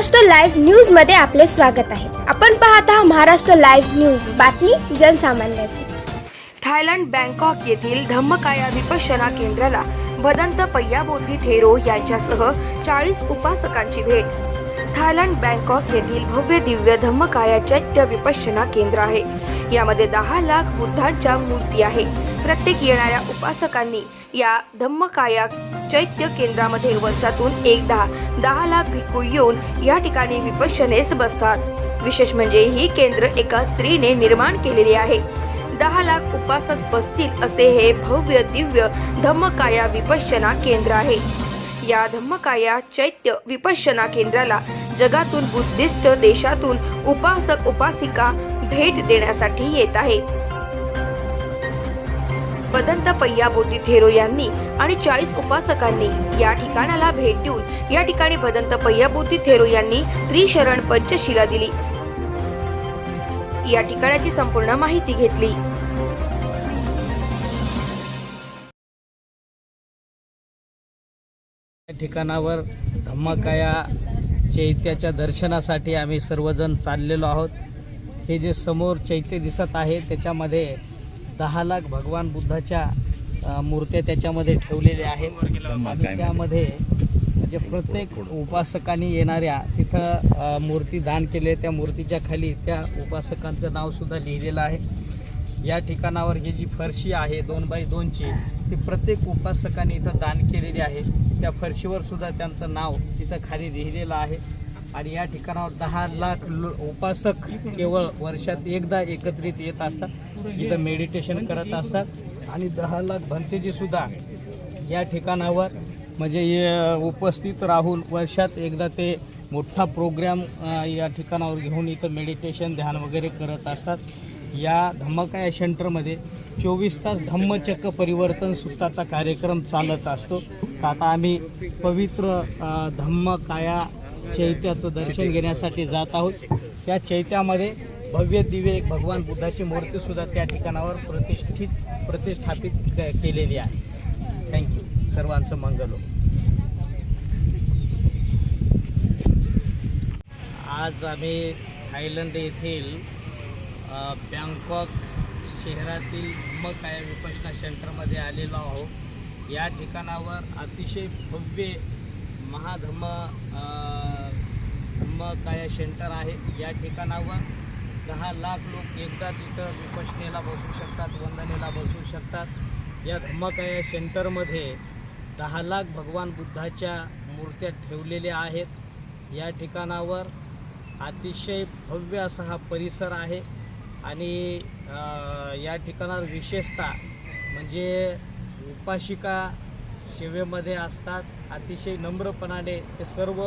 Maharashtra live न्यूजमध्ये आपले स्वागत आहे. आपण पाहत आहात महाराष्ट्र लाईव्ह न्यूज. बातमी जनसामान्याची. थायलंड बँकॉक येथील धम्मकाया विपश्यना केंद्राला भदंत पय्याबोधी थेरो यांच्यासह चाळीस उपासकांची भेट. थायलंड बँकॉक येथील भव्य दिव्य धम्मकाया चैत्य विपश्यना केंद्र आहे. यामध्ये दहा लाख बुद्धांच्या मूर्ती आहे. प्रत्येक येणाऱ्या उपासकांनी या धम्मकाया चैत्य केंद्रामध्ये वर्षातून एकदा दहा लाख भिक्खू येऊन या ठिकाणी विपश्यनेस बसतात. विशेष म्हणजे ही केंद्र एका स्त्रीने निर्माण केलेली आहे. दहा लाख उपासक बसतील असे हे भव्य दिव्य धम्मकाया विपश्यना केंद्र आहे. या धम्मकाया चैत्य विपश्यना केंद्राला जगातून बुद्धिस्ट देशातून उपासक उपासिका भेट देण्यासाठी येत आहे. बदंत पय्या थेरो यांनी आणि चाळीस उपासकांनी या ठिकाणाला भेट देऊन या ठिकाणी बदंत पय्या थेरो यांनी त्रिशरण पंचशिला दिली. या ठिकाणाची संपूर्ण माहिती घेतली. या ठिकाणावर धम्मकाया चैत्याच्या दर्शनासाठी आम्ही सर्वजण चाललेलो आहोत. हे जे समोर चैत्य दिसत आहे त्याच्यामध्ये दहा लाख भगवान बुद्धाच्या मूर्त्या त्याच्यामध्ये ठेवलेल्या आहेत. आणि त्यामध्ये म्हणजे प्रत्येक उपासकांनी येणाऱ्या तिथं मूर्ती दान केले त्या मूर्तीच्या खाली त्या उपासकांचं नावसुद्धा लिहिलेलं आहे. या ठिकाणावर ही जी फरशी आहे दोन बाय दोनची ती प्रत्येक उपासकांनी इथं दान केलेली आहे. त्या फरशीवर सुद्धा त्यांचं नाव तिथं खाली लिहिलेलं आहे. आणि या ठिकाणावर दहा लाख उपासक केवळ वर्षात एकदा एकत्रित येत असतात. इथं मेडिटेशन करत असतात. आणि दहा लाख भंतेजी सुद्धा या ठिकाणावर म्हणजे उपस्थित राहून वर्षात एकदा ते मोठा प्रोग्राम या ठिकाणावर घेऊन इथं मेडिटेशन ध्यान वगैरे करत असतात. या धम्मकाया सेंटरमध्ये चोवीस तास धम्मचक्र परिवर्तन सुताचा कार्यक्रम चालत असतो. आता आम्ही पवित्र धम्मकाया चैत्याचं दर्शन घेण्यासाठी जात आहोत. त्या चैत्यामध्ये भव्य दिव्य एक भगवान बुद्धाची मूर्तीसुद्धा त्या ठिकाणावर प्रतिष्ठित प्रतिष्ठापित क- केलेली आहे. थँक्यू सर्वांचं मंगल हो. आज आम्ही थायलंड येथील बँकॉक शहरातील धम्मकाया विपश्यना सेंटरमध्ये आलेलो आहोत. या ठिकाणावर अतिशय भव्य महाधम्म अ, धम्मकाया सेंटर आहे या ठिकाणावर दहा लाख लोक एकदाच इथं विपशनेला बसू शकतात वंदनेला बसू शकतात या धम्मकाया सेंटरमध्ये दहा लाख भगवान बुद्धाच्या मूर्त्या ठेवलेल्या आहेत. या ठिकाणावर अतिशय भव्य असा हा परिसर आहे आणि या ठिकाणावर विशेषतः म्हणजे उपाशिका सेवेमध्ये असतात. अतिशय नम्रपणाने ते सर्व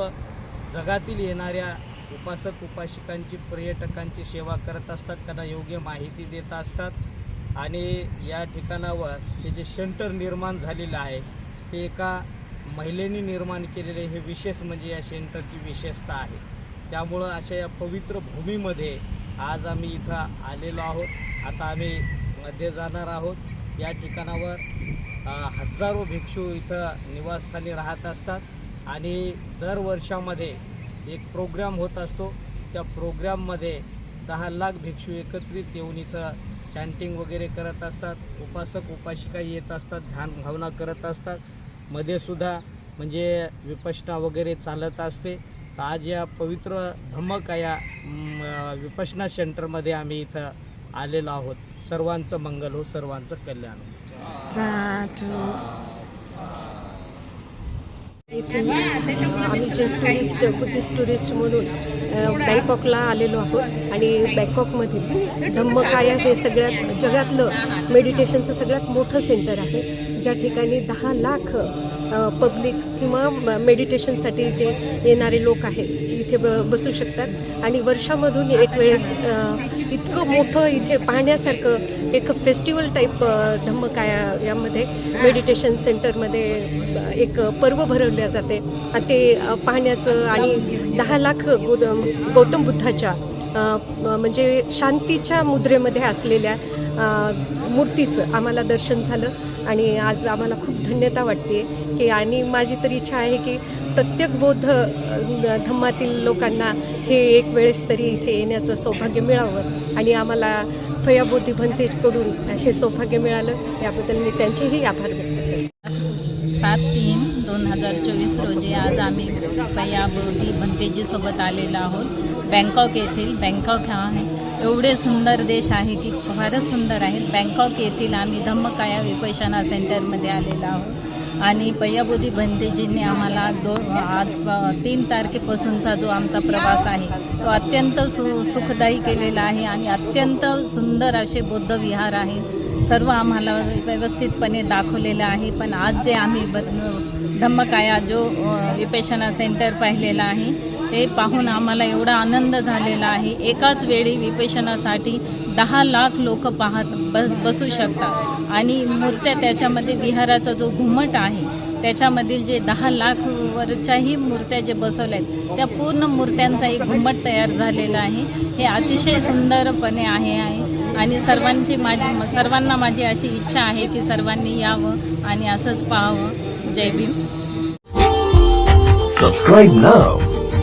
जगातील येणाऱ्या उपासक उपासिकांची पर्यटकांची सेवा करत असतात त्यांना योग्य माहिती देत असतात. आणि या ठिकाणावर हे जे सेंटर निर्माण झालेलं आहे ते एका महिलेने निर्माण केलेले हे विशेष म्हणजे या सेंटरची विशेषता आहे. त्यामुळं अशा या पवित्र भूमीमध्ये आज आम्ही इथं आलेलो आहोत. आता आम्ही मध्ये जाणार आहोत. या ठिकाणावर हजारो भिक्षू इथं निवासस्थानी राहत असतात. आणि दर वर्षामध्ये एक प्रोग्राम होत असतो. त्या प्रोग्राममध्ये दहा लाख भिक्षू एकत्रित येऊन इथं चॅन्टिंग वगैरे करत असतात. उपासक उपासिका येत असतात ध्यान भावना करत असतात. मध्येसुद्धा म्हणजे विपश्यना वगैरे चालत असते. तर आज या पवित्र धम्मकाया या विपश्यना सेंटरमध्ये आम्ही इथं आलेलो आहोत. सर्वांचं मंगल हो सर्वांचं कल्याण हो. इथे आम्ही जे टुरिस्ट बुद्धिस्ट टुरिस्ट म्हणून बँकॉकला आलेलो आहोत आणि बँकॉकमधील धम्मकाया हे सगळ्यात जगातलं मेडिटेशनचं सगळ्यात मोठं सेंटर आहे. ज्या ठिकाणी दहा लाख पब्लिक किंवा म- मेडिटेशनसाठी जे येणारे लोक आहेत इथे ब बसू शकतात. आणि वर्षामधून एक वेळेस इतकं मोठं इथे पाहण्यासारखं एक फेस्टिवल टाईप धम्मकाया यामध्ये मेडिटेशन सेंटरमध्ये एक पर्व भरवल्या जाते. ते पाहण्याचं आणि दहा लाख गौ गौतम बुद्धाच्या म्हणजे शांतीच्या मुद्रेमध्ये असलेल्या मूर्तीचं आम्हाला दर्शन झालं. आणि आज आम्हाला खूप धन्यता वाटते की आणि माझी तर इच्छा आहे की प्रत्येक बौद्ध धम्मातील लोकांना हे एक वेळेस तरी इथे येण्याचं सौभाग्य मिळावं आणि आम्हाला फया भंतेकडून हे सौभाग्य मिळालं. याबद्दल मी त्यांचेही आभार व्यक्त केले सात तीन दोन हजार चोवीस रोजी आज आम्ही पयाबोधी भंतेजीसोबत आलेलो आहोत. बँकॉक येथील बँकॉक हा आहे एवढे सुंदर देश आहे की फारच सुंदर आहेत बँकॉक येथील आम्ही धम्मकाया विपशना सेंटरमध्ये आलेलो आहोत. आणि पय्याबोधी भंतेजींनी आम्हाला दो आज प- तीन तारखेपासूनचा जो आमचा प्रवास आहे तो अत्यंत सु सुखदायी केलेला आहे आणि अत्यंत सुंदर असे बौद्ध विहार आहेत. सर्व आम्हाला व्यवस्थितपणे दाखवलेलं आहे. पण आज जे आम्ही ब धम्मकाया जो विपेशना सेंटर पाहिलेला आहे ते पाहून आम्हाला एवढा आनंद झालेला आहे. एकाच वेळी विपेशनासाठी दहा लाख लोक पाहत बस बसू शकतात. आणि मूर्त्या त्याच्यामध्ये विहाराचा जो घुमट आहे त्याच्यामधील जे दहा लाख वरच्याही मूर्त्या जे बसवल्या आहेत त्या पूर्ण मूर्त्यांचा एक घुमट तयार झालेला आहे. हे अतिशय सुंदरपणे आहे आहे. आणि सर्वांची माझी सर्वांना माझी अशी इच्छा आहे की सर्वांनी यावं आणि असंच पाहावं. Jai Bhim. Subscribe now